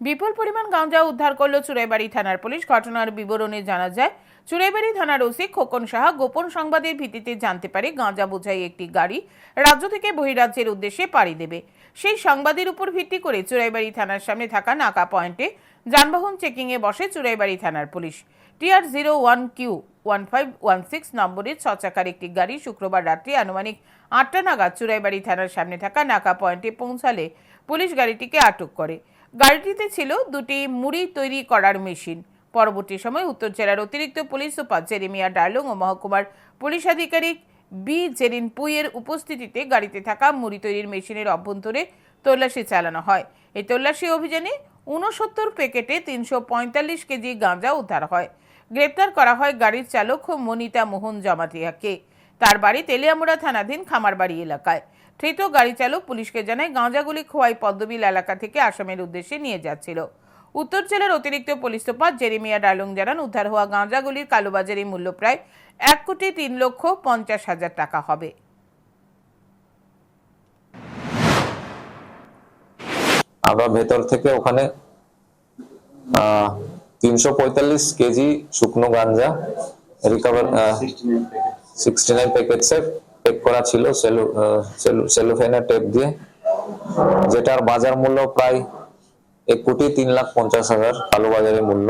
বিপুল পরিমাণ গাঁজা উদ্ধার করল চুরাইবাড়ি থানার পুলিশ। ঘটনার বিবরণে জানা যায় চুরাইবাড়ি থানার ওসি খোকন সাহা গোপন সংবাদের ভিত্তিতে জানতে পারে গাঁজা বোঝাই একটি গাড়ি রাজ্য থেকে বহিরাজ্যের উদ্দেশ্যে পাড়ি দেবে। সেই সংবাদের উপর ভিত্তি করে চুরাইবাড়ি থানার সামনে থাকা নাকা পয়েন্টে যানবাহন চেকিংয়ে বসে চুরাইবাড়ি থানার police. TR zero one Q one five one six নম্বরের ছ চাকার একটি গাড়ি শুক্রবার রাত্রি আনুমানিক আটটা নাগাদ চুরাইবাড়ি থানার সামনে থাকা নাকা পয়েন্টে পৌঁছালে পুলিশ গাড়িটিকে আটক করে। গাড়িটিতে ছিল দুটি মুড়ি তৈরি করার মেশিন। পরবর্তী সময় উত্তর জেলার অতিরিক্ত পুলিশ সুপার জেরেমিয়া ডার্লং ও মহকুমার পুলিশ আধিকারিক বি জেরিন পুইয়ের উপস্থিতিতে গাড়িতে থাকা মুড়ি তৈরির মেশিনের অভ্যন্তরে তল্লাশি চালানো হয়। এই তল্লাশি অভিযানে ঊনসত্তর প্যাকেটে তিনশো পঁয়তাল্লিশ কেজি গাঁজা উদ্ধার হয়। গ্রেপ্তার করা হয় গাড়ির চালক মনিতা মোহন জমাতিয়াকে। তার বাড়ি তেলিয়ামুড়া থানাধীন খামারবাড়ি এলাকায়। ধৃত গাড়ি চালক পুলিশকে জানায়, গাঁজাগুলি খোয়াই পদ্মবিল এলাকা থেকে আসামের উদ্দেশ্যে নিয়ে যাচ্ছিল। উত্তর জেলার অতিরিক্ত পুলিশ সুপার জেরিমিয়া ডালং জানান, উদ্ধার হওয়া গাঁজাগুলির কালোবাজারি মূল্য প্রায় এক কোটি তিন লক্ষ পঞ্চাশ হাজার টাকা হবে। আমরা ভেতর থেকে ওখানে তিনশো পঁয়তাল্লিশ কেজি শুকনো গাঞ্জা রিকভার সিক্সটি নাইন প্যাকেটসে পেক করা ছিল সেলু সেলুফেনের টেপ দিয়ে, যেটার বাজার মূল্য প্রায় এক কোটি তিন লাখ পঞ্চাশ হাজার কালোবাজারি মূল্য।